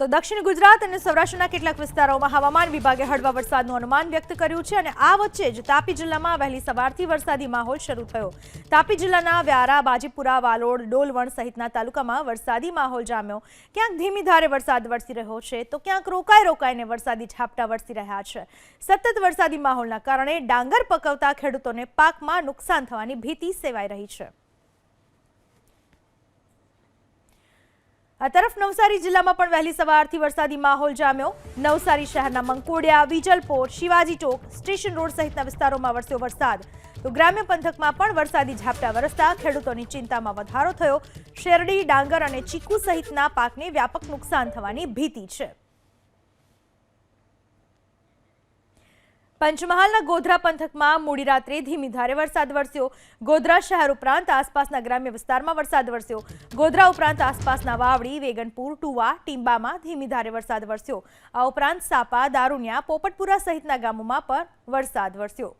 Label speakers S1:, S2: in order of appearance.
S1: તો દક્ષિણ ગુજરાત અને સૌરાષ્ટ્રના કેટલાક વિસ્તારોમાં હવામાન વિભાગે હળવા વરસાદનું અનુમાન વ્યક્ત કર્યું છે અને આ વચ્ચે જ તાપી જિલ્લામાં વહેલી સવારથી વરસાદી માહોલ શરૂ થયો તાપી જિલ્લાના વ્યારા બાજીપુરા વાલોડ ડોલવણ સહિતના તાલુકામાં વરસાદી માહોલ જામ્યો ક્યાંક ધીમી ધારે વરસાદ વરસી રહ્યો છે તો ક્યાંક રોકાઈ રોકાઈને વરસાદી ઝાપટા વરસી રહ્યા છે સતત વરસાદી માહોલના કારણે ડાંગર પકવતા ખેડૂતોને પાકમાં નુકસાન થવાની ભીતિ સેવાઈ રહી છે આ તરફ નવસારી જિલ્લામાં પણ વહેલી સવારથી વરસાદી માહોલ જામ્યો નવસારી શહેરના મંકોડિયા વિજલપોર શિવાજી ચોક સ્ટેશન રોડ સહિતના વિસ્તારોમાં વરસ્યો વરસાદ તો ગ્રામ્ય પંથકમાં પણ વરસાદી ઝાપટા વરસતા ખેડૂતોની ચિંતામાં વધારો થયો શેરડી ડાંગર અને ચીકુ સહિતના પાકને વ્યાપક નુકસાન થવાની ભીતિ છે પંચમહાલના ગોધરા પંથકમાં મોડી રાત્રે ધીમી ધારે વરસાદ વરસ્યો ગોધરા શહેર ઉપરાંત આસપાસના ગ્રામ્ય વિસ્તારમાં વરસાદ વરસ્યો ગોધરા ઉપરાંત આસપાસના વાવડી વેગનપુર ટુવા ટીંબામાં ધીમી ધારે વરસાદ વરસ્યો આ ઉપરાંત સાપા દારૂણિયા પોપટપુરા સહિતના ગામોમાં પણ વરસાદ વરસ્યો